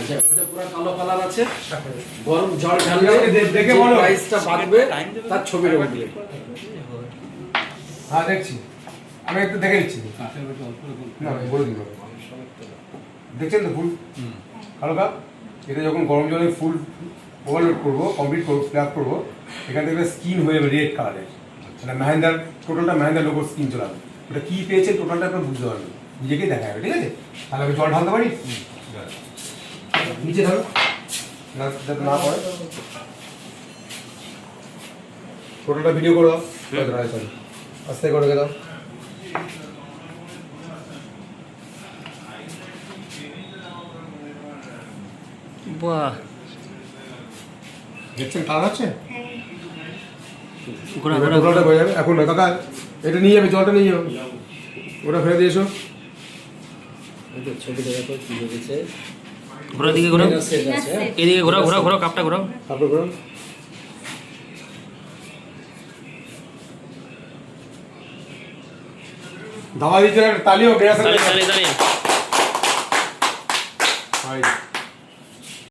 আচ্ছা ওটা পুরো কালো কালার আছে। গরম জল ঢাললে দেখে বলো। প্রাইসটা বাড়বে তার ছবিটা উঠবে হ্যাঁ দেখছি। আমি একটু দেখে নিচ্ছি। বলে দিন। দেখছেন তো ফুল? হালকা। এটা যখন গরম জলে ফুল ওভারলোড করব কমপ্লিট করব ফ্ল্যাপ করব এখান থেকে স্কিন হয়ে যাবে রেড কালারের মানে মেহেন্দার টোটালটা মেহেন্দার লোগোর স্কিন চলে আসবে। ওটা কী পেয়েছে টোটালটা আপনার বুঝতে পারবেন নিজেকেই দেখা যাবে ঠিক আছে? তাহলে আমি জল ঢালতে পারি? নিচে ধরো। না যাতে না পড়ে। টোটালটা ভিডিও করে। দাও চল। আস্তে করে দাও। বাহ। দেখছেন কালার আছে? ঘোরা ঘোরা টোটালটা হয়ে যাবে। এখন না কাকা এটা নিয়ে যাবে জলটা নিয়ে যাবে ওটা ফেলে দিয়ে এসো ছবিটা দেখো কি হয়েছে। ঘোরা দিকে ঘোরা? এদিকে ঘোরাও ঘোরা ঘোরাও কাপটা ঘোরাও। তারপর করুন ধাবা দিচ্ছে একটা তালিও গ্যাস তালি তালি তালি হয়